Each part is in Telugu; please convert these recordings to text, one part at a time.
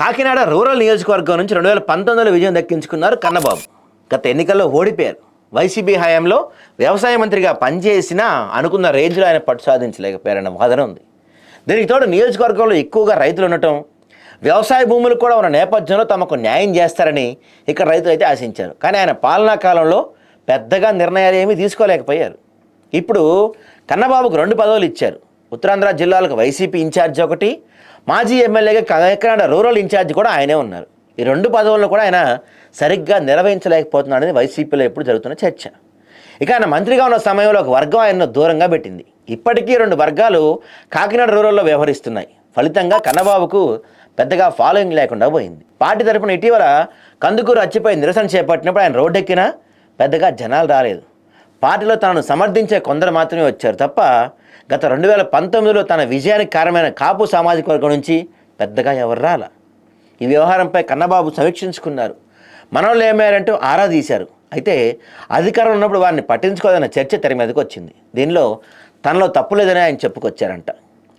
కాకినాడ రూరల్ నియోజకవర్గం నుంచి రెండు వేల పంతొమ్మిదిలో విజయం దక్కించుకున్నారు కన్నబాబు. గత ఎన్నికల్లో ఓడిపోయారు. వైసీపీ హయాంలో వ్యవసాయ మంత్రిగా పనిచేసిన అనుకున్న రేంజ్లో ఆయన పట్టు సాధించలేకపోయారన్న వాదన ఉంది. దీనికి తోడు నియోజకవర్గంలో ఎక్కువగా రైతులు ఉండటం వ్యవసాయ భూములు కూడా ఉన్న నేపథ్యంలో తమకు న్యాయం చేస్తారని ఇక్కడ రైతులు అయితే ఆశించారు. కానీ ఆయన పాలనా కాలంలో పెద్దగా నిర్ణయాలు ఏమీ తీసుకోలేకపోయారు. ఇప్పుడు కన్నబాబుకు రెండు పదవులు ఇచ్చారు. ఉత్తరాంధ్ర జిల్లాలకు వైసీపీ ఇన్ఛార్జ్ ఒకటి మాజీ ఎమ్మెల్యేగా కాకినాడ రూరల్ ఇన్ఛార్జ్ కూడా ఆయనే ఉన్నారు. ఈ రెండు పదవులను కూడా ఆయన సరిగ్గా నిర్వహించలేకపోతున్నాడని వైసీపీలో ఎప్పుడు జరుగుతున్న చర్చ. ఇక ఆయన మంత్రిగా ఉన్న సమయంలో ఒక వర్గం ఆయన్ను దూరంగా పెట్టింది. ఇప్పటికీ రెండు వర్గాలు కాకినాడ రూరల్లో వ్యవహరిస్తున్నాయి. ఫలితంగా కన్నబాబుకు పెద్దగా ఫాలోయింగ్ లేకుండా పోయింది. పార్టీ తరపున ఇటీవల కందుకూరు అచ్చిపై నిరసన చేపట్టినప్పుడు ఆయన రోడ్డెక్కినా పెద్దగా జనాలు రాలేదు. పార్టీలో తనను సమర్థించే కొందరు మాత్రమే వచ్చారు తప్ప గత రెండు వేల పంతొమ్మిదిలో తన విజయానికి కారణమైన కాపు సామాజిక వర్గం నుంచి పెద్దగా ఎవరు రాల. ఈ వ్యవహారంపై కన్నబాబు సమీక్షించుకున్నారు. మనోళ్ళు ఏమయ్యారంటూ ఆరా తీశారు. అయితే అధికారం ఉన్నప్పుడు వారిని పట్టించుకోదన్న చర్చ తెర మీదకి వచ్చింది. దీనిలో తనలో తప్పు లేదని ఆయన చెప్పుకొచ్చారంట.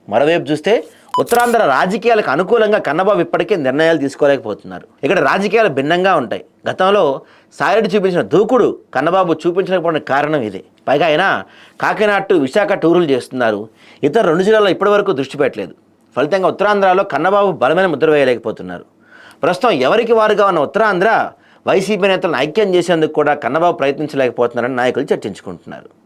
మరోవైపు చూస్తే ఉత్తరాంధ్ర రాజకీయాలకు అనుకూలంగా కన్నబాబు ఇప్పటికే నిర్ణయాలు తీసుకోలేకపోతున్నారు. ఇక్కడ రాజకీయాలు భిన్నంగా ఉంటాయి. గతంలో సాయిరెడ్డి చూపించిన దూకుడు కన్నబాబు చూపించలేకపోవడానికి కారణం ఇదే. పైగా ఆయన కాకినాడ విశాఖ టూరులు చేస్తున్నారు. ఇతర రెండు జిల్లాల్లో ఇప్పటివరకు దృష్టి పెట్టలేదు. ఫలితంగా ఉత్తరాంధ్రలో కన్నబాబు బలమైన ముద్ర వేయలేకపోతున్నారు. ప్రస్తుతం ఎవరికి వారుగా ఉన్న ఉత్తరాంధ్ర వైసీపీ నేతలను ఐక్యం చేసేందుకు కూడా కన్నబాబు ప్రయత్నించలేకపోతున్నారని నాయకులు చర్చించుకుంటున్నారు.